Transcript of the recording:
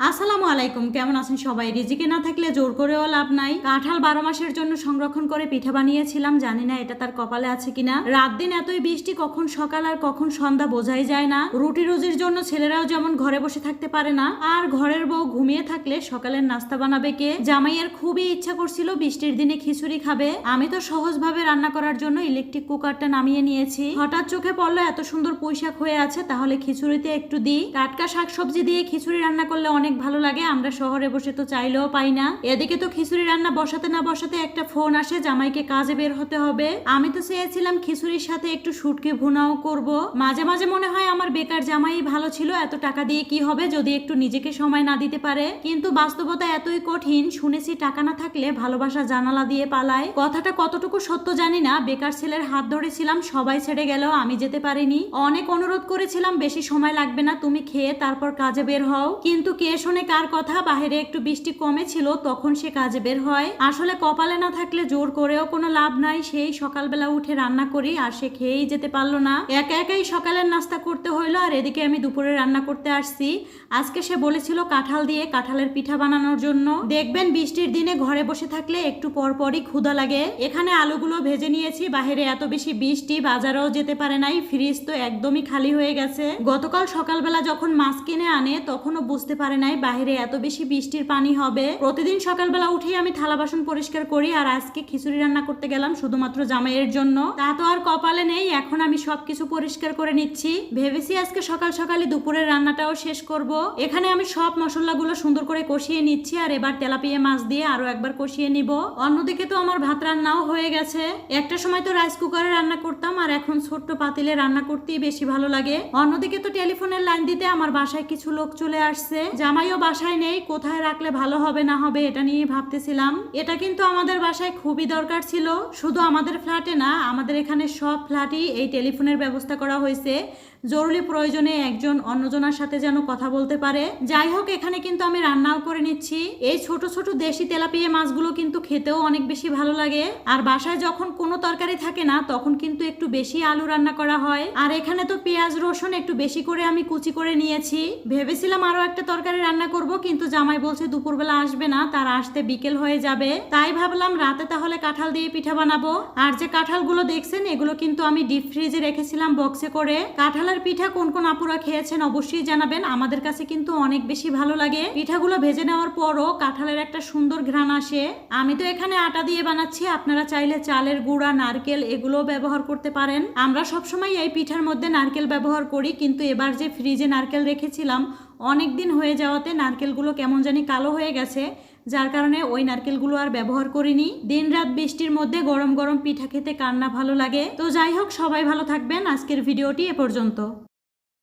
আসসালামু আলাইকুম, কেমন আছেন সবাই? রিজিকে না থাকলে জোর করেও লাভ নাই। কাঁঠাল বারো মাসের জন্য সংরক্ষণ করে পিঠা বানিয়েছিলাম, জানি না এটা তার কপালে আছে কিনা। রাত দিন এতই বৃষ্টি, কখন সকাল আর কখন সন্ধ্যা বোঝাই যায় না। রুটি রুজির জন্য ছেলেরাও যেমন ঘরে বসে থাকতে পারে না, আর ঘরের বউ ঘুমিয়ে থাকলে সকালের নাস্তা বানাবে কে? জামাইয়ের খুবই ইচ্ছা করছিল বৃষ্টির দিনে খিচুড়ি খাবে। আমি তো সহজভাবে রান্না করার জন্য ইলেকট্রিক কুকারটা নামিয়ে নিয়েছি। হঠাৎ চোখে পড়ল, এত সুন্দর পুঁইশাক হয়ে আছে, তাহলে খিচুড়িতে একটু দিই। টাটকা শাকসবজি দিয়ে খিচুড়ি রান্না করলে অনেক ভালো লাগে, আমরা শহরে বসে তো চাইলেও পাই না। এদিকে তো খিচুড়ি রান্না বসাতে না বসাতে একটা ফোন আসে, জামাইকে কাজে বের হতে হবে। আমি তো চেয়েছিলাম খিচুড়ির সাথে একটু শুটকি ভুনাও করব। মাঝে মাঝে মনে হয় আমার বেকার জামাই ভালো ছিল, এত টাকা দিয়ে কি হবে যদি একটু নিজেকে সময় না দিতে পারে। কিন্তু বাস্তবতা এতই কঠিন, শুনেছি টাকা না থাকলে ভালোবাসা জানালা দিয়ে পালায়। কথাটা কতটুকু সত্য জানি না, বেকার ছেলের হাত ধরেছিলাম, সবাই ছেড়ে গেল আমি যেতে পারিনি। অনেক অনুরোধ করেছিলাম, বেশি সময় লাগবে না, তুমি খেয়ে তারপর কাজে বের হও। কিন্তু কে শোনে কার কথা? বাইরে একটু বৃষ্টি কমেছিল, তখন সে কাজে বের হয়। আসলে কপালে না থাকলে জোর করেও কোনো লাভ নাই। সেই সকালবেলা উঠে রান্না করি, আর সে খেয়েই যেতে পারল না। একা একাই সকালের নাস্তা করতে হইল, আর এদিকে আমি দুপুরে রান্না করতে আসছি। আজকে সে বলেছিল কাঁঠাল দিয়ে কাঁঠালের পিঠা বানানোর জন্য। দেখবেন বৃষ্টির দিনে ঘরে বসে থাকলে একটু পর পরই ক্ষুধা লাগে। এখানে আলুগুলো ভেজে নিয়েছি বাইরে এত বেশি বৃষ্টি বাজারেও যেতে পারে নাই, ফ্রিজ তো একদমই খালি হয়ে গেছে। গতকাল সকালবেলা যখন মাছ কিনে আনে, তখনও বুঝতে পারে নাই বাইরে এত বেশি বৃষ্টির পানি হবে? প্রতিদিন সকালবেলা উঠেই আমি থালা বাসন পরিষ্কার করি আর আজকে খিচুড়ি রান্না করতে গেলাম শুধুমাত্র জামাইয়ের জন্য। তা তো আর কপালে নেই, এখন আমি সবকিছু পরিষ্কার করে নিচ্ছি। ভেবেছি আজকে সকাল সকালে দুপুরের রান্নাটাও শেষ করব। এখানে আমি সব মশলাগুলো সুন্দর করে কষিয়ে নিচ্ছি আর এবার তেলাপিয়া মাছ দিয়ে আরও একবার কষিয়ে নিব। অন্যদিকে তো আমার ভাত রান্নাও হয়ে গেছে। একটা সময় তো রাইস কুকারে রান্না করতাম আর এখন ছোট্ট পাতিলে রান্না করতেই বেশি ভালো লাগে। অন্যদিকে তো টেলিফোনের লাইন দিতে আমার বাসায় কিছু লোক চলে আসছে। জামাইও বাসায় নেই, কোথায় রাখলে ভালো হবে, না হবে, এটা নিয়ে ভাবতেছিলাম। এটা কিন্তু আমাদের বাসায় খুবই দরকার ছিল। শুধু আমাদের ফ্ল্যাটে না, আমাদের এখানে সব ফ্ল্যাটই এই টেলিফোনের ব্যবস্থা করা হয়েছে। জরুরি প্রয়োজনে একজন অন্যজনের সাথে যেন কথা বলতে পারে। যাই হোক, এখানে কিন্তু আমি রান্নাও করে নিচ্ছি। এই ছোট ছোট দেশি তেলাপিয়া মাছগুলো কিন্তু খেতেও অনেক বেশি ভালো লাগে। আর বাসায় যখন কোনো তরকারি থাকে না, তখন কিন্তু একটু বেশি আলু রান্না করা হয়। আর এখানে তো পেঁয়াজ, রসুন একটু বেশি করে আমি কুচি করে নিয়েছি। ভেবেছিলাম আরও একটা তরকারি রান্না করব, কিন্তু জামাই বলছে দুপুরবেলা আসবে না, তার আসতে বিকেল হয়ে যাবে। তাই ভাবলাম রাতে তাহলে কাঁঠাল দিয়ে পিঠা বানাবো। আর যে কাঁঠালগুলো দেখছেন, এগুলো কিন্তু আমি ডিপ ফ্রিজে রেখেছিলাম বক্সে করে। কাঁঠালের পিঠা কোন কোন আপুরা খেয়েছেন অবশ্যই জানাবেন, আমাদের কাছে কিন্তু অনেক বেশি ভালো লাগে। পিঠাগুলো ভেজে নেওয়ার পরও কাঁঠালের একটা সুন্দর ঘ্রাণ আসে। আমি তো এখানে আটা দিয়ে বানাচ্ছি, আপনারা চাইলে চালের গুঁড়া, নারকেল এগুলো ব্যবহার করতে পারেন। আমরা সবসময় এই পিঠার মধ্যে নারকেল ব্যবহার করি, কিন্তু এবার যে ফ্রিজে নারকেল রেখেছিলাম অনেক দিন হয়ে যাওয়াতে নারকেলগুলো কেমন জানি কালো হয়ে গেছে, যার কারণে ওই নারকেলগুলো আর ব্যবহার করিনি। দিন রাত বৃষ্টির মধ্যে গরম গরম পিঠা খেতে কান্না ভালো লাগে। তো যাই হোক, সবাই ভালো থাকবেন। আজকের ভিডিওটি এ পর্যন্ত।